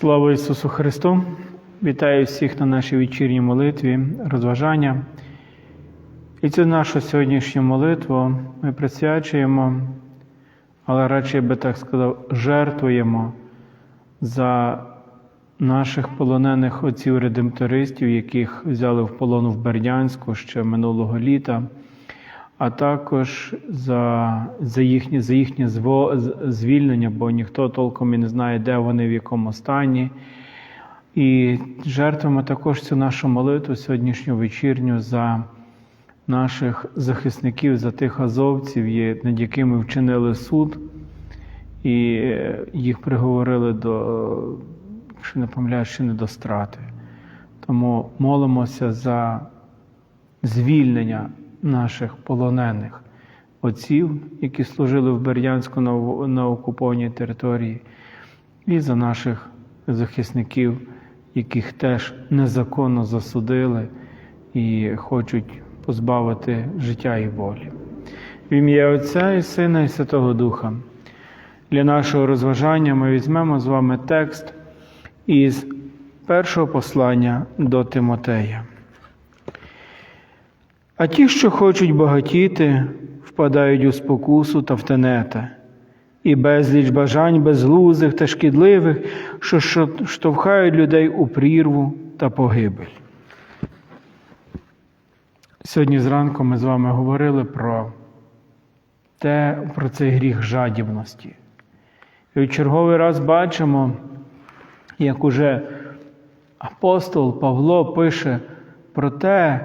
Слава Ісусу Христу! Вітаю всіх на нашій вечірній молитві, розважання. І цю нашу сьогоднішню молитву ми присвячуємо, але радше я би так сказав, жертвуємо за наших полонених отців редемтористів, яких взяли в полон в Бердянську ще минулого літа, а також за, за їхнє, за їхнє звільнення, бо ніхто толком і не знає, де вони, в якому стані. І жертвуємо також цю нашу молитву сьогоднішню вечірню за наших захисників, за тих азовців, над якими вчинили суд, і е, їх приговорили до, якщо не помиляюсь, ще не до страти. Тому молимося за звільнення наших полонених отців, які служили в Бердянську на, окупованій території, і за наших захисників, яких теж незаконно засудили і хочуть позбавити життя і волі. В ім'я Отця і Сина і Святого Духа. Для нашого розважання ми візьмемо з вами текст із першого послання до Тимотея. А ті, що хочуть багатіти, впадають у спокусу та в тенета, і безліч бажань безглуздих та шкідливих, що- штовхають людей у прірву та погибель. Сьогодні зранку ми з вами говорили про те, про цей гріх жадібності. І в черговий раз бачимо, як уже апостол Павло пише про те,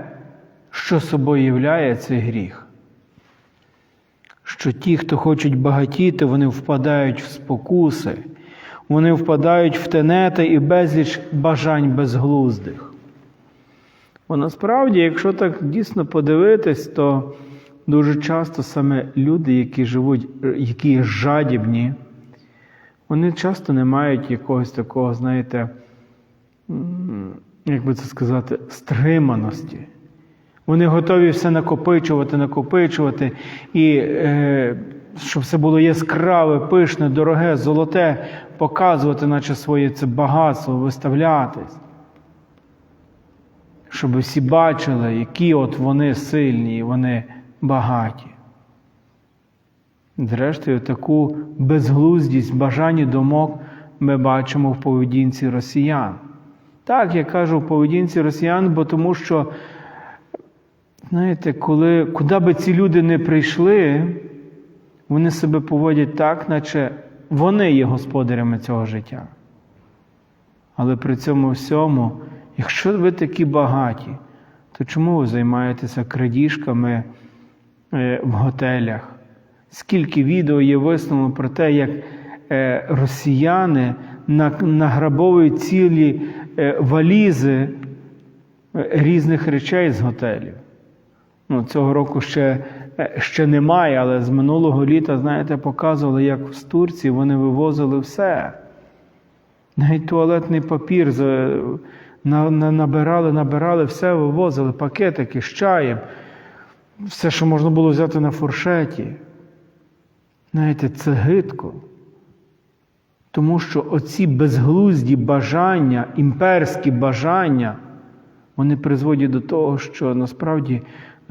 що собою являє цей гріх. Що ті, хто хочуть багатіти, вони впадають в спокуси, вони впадають в тенети і безліч бажань безглуздих. Бо насправді, якщо так дійсно подивитись, то дуже часто саме люди, які живуть, які жадібні, вони часто не мають якогось такого, знаєте, як би це сказати, стриманості. Вони готові все накопичувати, накопичувати, і е, щоб все було яскраве, пишне, дороге, золоте, показувати, наче своє це багатство, виставлятись. Щоб всі бачили, які от вони сильні, і вони багаті. Зрештою, таку безглуздість, бажання думок ми бачимо в поведінці росіян. Так, я кажу в поведінці росіян, бо тому що, знаєте, коли, куди би ці люди не прийшли, вони себе поводять так, наче вони є господарями цього життя. Але при цьому всьому, якщо ви такі багаті, то чому ви займаєтеся крадіжками е, в готелях? Скільки відео є висловлено про те, як е, росіяни награбовують цілі е, валізи різних речей з готелів? Ну, цього року ще, е, ще немає, але з минулого літа, знаєте, показували, як в Турції вони вивозили все. Навіть туалетний папір набирали, набирали, все вивозили, пакетики з чаєм, все, що можна було взяти на фуршеті. Знаєте, це гидко. Тому що оці безглузді бажання, імперські бажання, вони призводять до того, що насправді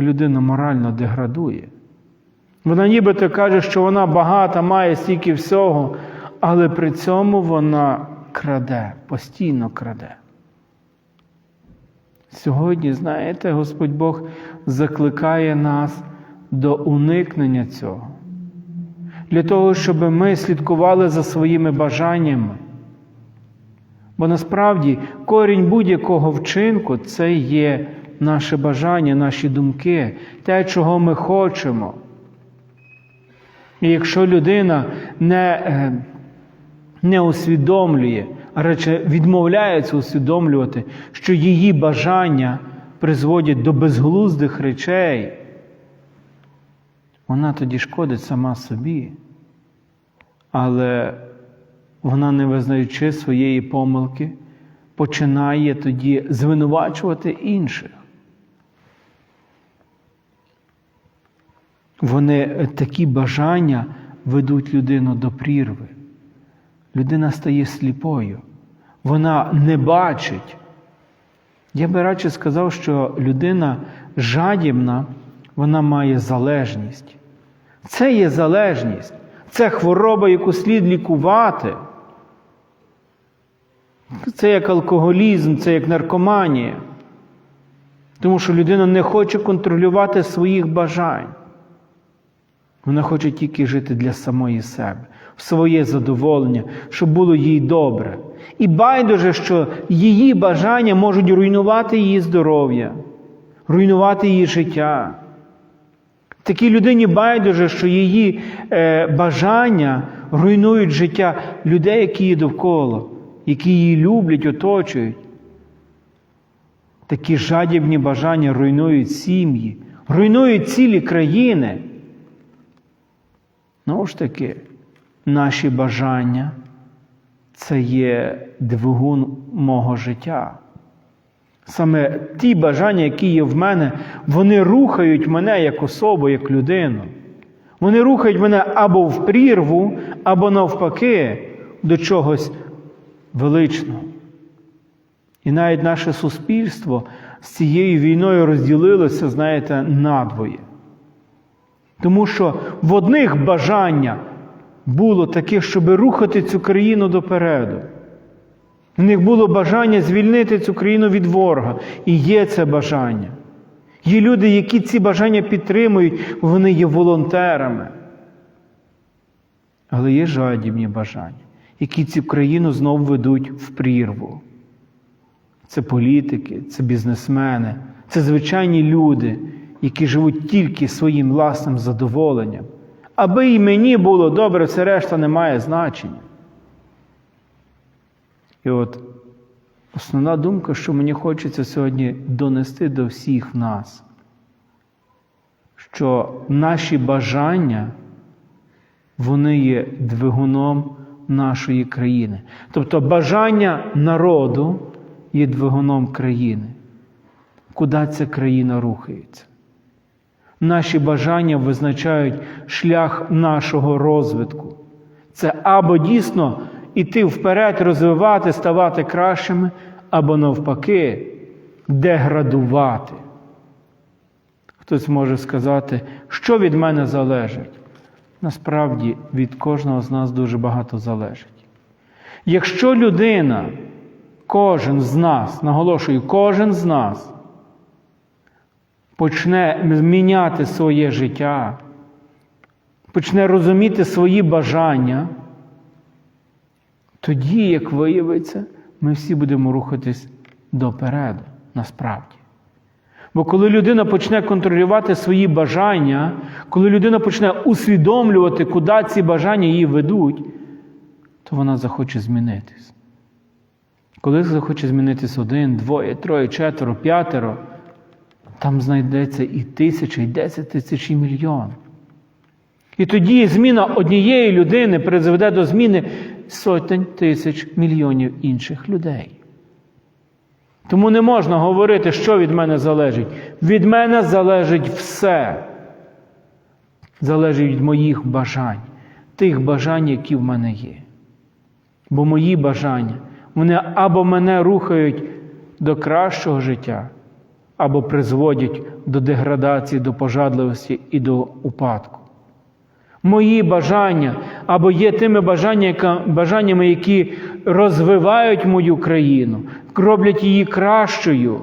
людина морально деградує. Вона нібито каже, що вона багата, має стільки всього, але при цьому вона краде, постійно краде. Сьогодні, знаєте, Господь Бог закликає нас до уникнення цього. Для того, щоб ми слідкували за своїми бажаннями. Бо насправді корінь будь-якого вчинку це є наше бажання, наші думки, те, чого ми хочемо. І якщо людина не, е, не усвідомлює, а радше відмовляється усвідомлювати, що її бажання призводять до безглуздих речей, вона тоді шкодить сама собі. Але вона, не визнаючи своєї помилки, починає тоді звинувачувати інших. Вони е, такі бажання ведуть людину до прірви. Людина стає сліпою. вона не бачить. Я би радше сказав, що людина жадібна, вона має залежність. Це є залежність, це хвороба, яку слід лікувати. Це як алкоголізм, це як наркоманія. Тому що людина не хоче контролювати своїх бажань. Вона хоче тільки жити для самої себе, в своє задоволення, щоб було їй добре. І байдуже, що її бажання можуть руйнувати її здоров'я, руйнувати її життя. Такій людині байдуже, що її е, бажання руйнують життя людей, які її довкола, які її люблять, оточують. Такі жадібні бажання руйнують сім'ї, руйнують цілі країни. Ну ж таки, наші бажання це є двигун мого життя. Саме ті бажання, які є в мене, вони рухають мене як особу, як людину. Вони рухають мене або в прірву, або навпаки до чогось величного. І навіть наше суспільство з цією війною розділилося, знаєте, надвоє. Тому що в одних бажання було таке, щоб рухати цю країну допереду. В них було бажання звільнити цю країну від ворога. І є це бажання. Є люди, які ці бажання підтримують, вони є волонтерами. Але є жадібні бажання, які цю країну знову ведуть в прірву. Це політики, це бізнесмени, це звичайні люди, які живуть тільки своїм власним задоволенням. Аби і мені було добре, все решта не має значення. І от основна думка, що мені хочеться сьогодні донести до всіх нас, що наші бажання, вони є двигуном нашої країни. Тобто бажання народу є двигуном країни. Куди ця країна рухається? Наші бажання визначають шлях нашого розвитку. Це або дійсно іти вперед, розвивати, ставати кращими, або навпаки, деградувати. Хтось може сказати, що від мене залежить. Насправді від кожного з нас дуже багато залежить. Якщо людина, кожен з нас, наголошую, кожен з нас почне міняти своє життя, почне розуміти свої бажання, тоді, як виявиться, ми всі будемо рухатись допереду, насправді. Бо коли людина почне контролювати свої бажання, коли людина почне усвідомлювати, куди ці бажання її ведуть, то вона захоче змінитись. Коли захоче змінитись один, двоє, троє, четверо, п'ятеро, там знайдеться і тисяча, і десять тисяч, і мільйон. І тоді зміна однієї людини призведе до зміни сотень тисяч мільйонів інших людей. Тому не можна говорити, що від мене залежить. Від мене залежить все. Залежить від моїх бажань, тих бажань, які в мене є. Бо мої бажання, вони або мене рухають до кращого життя, або призводять до деградації, до пожадливості і до упадку. Мої бажання або є тими бажаннями, які розвивають мою країну, роблять її кращою,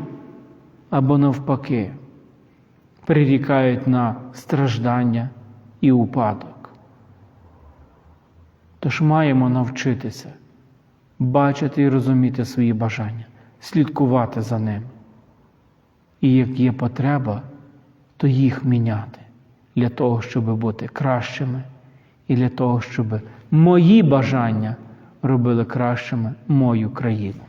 або навпаки, прирікають на страждання і упадок. Тож маємо навчитися бачити і розуміти свої бажання, слідкувати за ними. І як є потреба, то їх міняти для того, щоб бути кращими, і для того, щоб мої бажання робили кращими мою країну.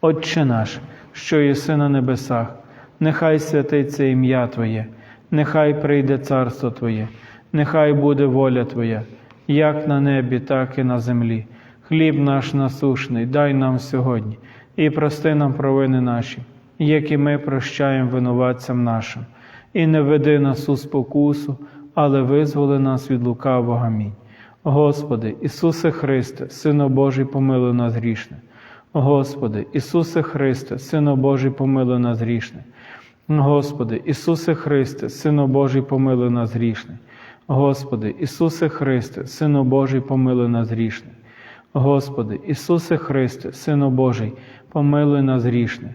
Отче наш, що єси на небесах, нехай святиться ім'я Твоє, нехай прийде царство Твоє, нехай буде воля Твоя, як на небі, так і на землі. Хліб наш насушний, дай нам сьогодні, і прости нам провини наші, як і ми прощаємо винуватцям нашим і не веди нас у спокусу, але визволи нас від лукавого. Амінь. Господи, Ісусе Христе, Сину Божий, помилуй нас грішне. Господи, Ісусе Христе, Сину Божий, помилуй нас грішне. Господи, Ісусе Христе, Сину Божий, помилуй нас грішне. Господи, Ісусе Христе, Сину Божий, помилуй нас грішне. Господи, Ісусе Христе, Сину Божий, помилуй нас грішне.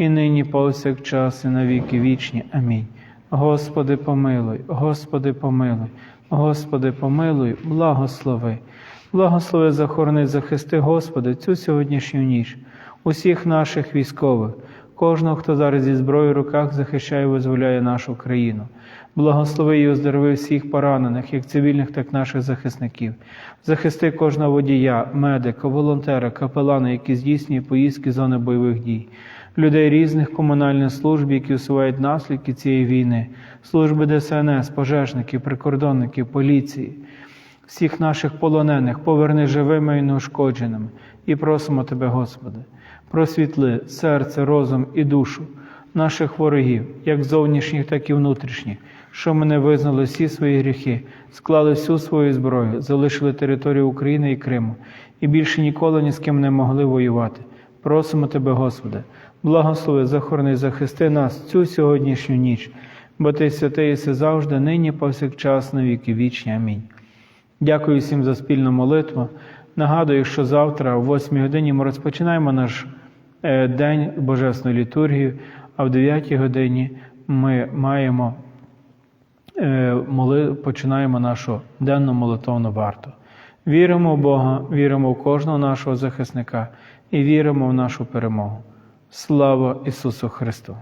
і нині повсякчас, і на віки вічні. Амінь. Господи, помилуй, Господи, помилуй, Господи, помилуй, благослови. Благослови, захорони, захисти, Господи, цю сьогоднішню ніч, усіх наших військових, кожного, хто зараз зі зброєю в руках захищає і визволяє нашу країну. Благослови і оздорови всіх поранених, як цивільних, так і наших захисників. Захисти кожного водія, медика, волонтера, капелана, які здійснює поїздки зони бойових дій, людей різних комунальних служб, які усувають наслідки цієї війни, служби ДСНС, пожежників, прикордонників, поліції всіх наших полонених поверни живими і неушкодженими, і просимо Тебе, Господи, просвітли серце, розум і душу наших ворогів, як зовнішніх, так і внутрішніх, що мене визнали всі свої гріхи, склали всю свою зброю, залишили територію України і Криму, і більше ніколи ні з ким не могли воювати. Просимо Тебе, Господи, благослови, захорони, захисти нас цю сьогоднішню ніч, бо Ти святий єси завжди, нині повсякчас, на віки вічні. Амінь. Дякую всім за спільну молитву. Нагадую, що завтра, о 8 годині, ми розпочинаємо наш е, день Божесної літургії, а в 9 годині ми маємо е, моли, починаємо нашу денну молитовну варту. Віримо в Бога, віримо в кожного нашого захисника і віримо в нашу перемогу. Слава Ісусу Христу!